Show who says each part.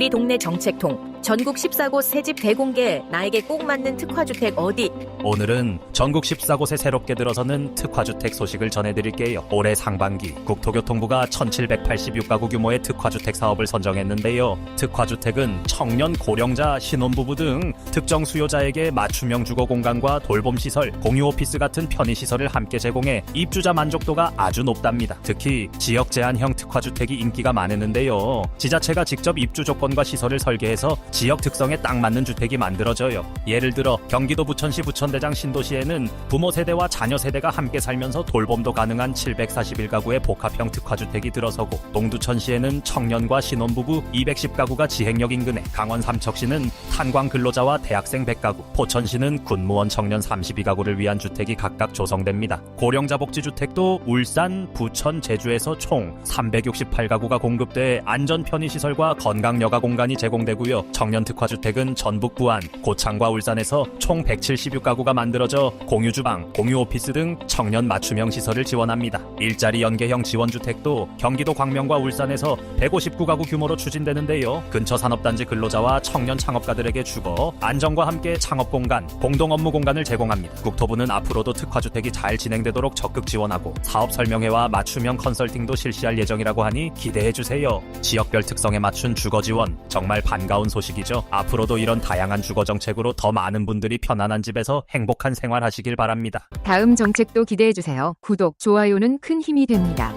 Speaker 1: 우리 동네 정책통 전국 14곳 새집 대공개 나에게 꼭 맞는 특화주택 어디
Speaker 2: 오늘은 전국 14곳에 새롭게 들어서는 특화주택 소식을 전해드릴게요. 올해 상반기 국토교통부가 1786가구 규모의 특화주택 사업을 선정했는데요. 특화주택은 청년, 고령자, 신혼부부 등 특정 수요자에게 맞춤형 주거 공간과 돌봄 시설, 공유 오피스 같은 편의 시설을 함께 제공해 입주자 만족도가 아주 높답니다. 특히 지역 제한형 특화주택이 인기가 많았는데요. 지자체가 직접 입주 조건과 시설을 설계해서 지역 특성에 딱 맞는 주택이 만들어져요. 예를 들어 경기도 부천시 부천대장 신도시에는 부모 세대와 자녀 세대가 함께 살면서 돌봄도 가능한 741가구의 복합형 특화주택이 들어서고 동두천시에는 청년과 신혼부부 210가구가 지행역 인근에 강원 삼척시는 탄광 근로자와 대학생 100가구 포천시는 군무원 청년 32가구를 위한 주택이 각각 조성됩니다. 고령자 복지주택도 울산, 부천, 제주에서 총 368가구가 공급돼 안전 편의시설과 건강 여가 공간이 제공되고요. 청년 특화주택은 전북 부안, 고창과 울산에서 총 176가구가 만들어져 공유 주방, 공유 오피스 등 청년 맞춤형 시설을 지원합니다. 일자리 연계형 지원주택도 경기도 광명과 울산에서 159가구 규모로 추진되는데요. 근처 산업단지 근로자와 청년 창업가들에게 주거, 안정과 함께 창업 공간, 공동 업무 공간을 제공합니다. 국토부는 앞으로도 특화주택이 잘 진행되도록 적극 지원하고 사업 설명회와 맞춤형 컨설팅도 실시할 예정이라고 하니 기대해 주세요. 지역별 특성에 맞춘 주거 지원 정말 반가운 소식 이죠. 앞으로도 이런 다양한 주거 정책으로 더 많은 분들이 편안한 집에서 행복한 생활하시길 바랍니다.
Speaker 3: 다음 정책도 기대해주세요. 구독, 좋아요는 큰 힘이 됩니다.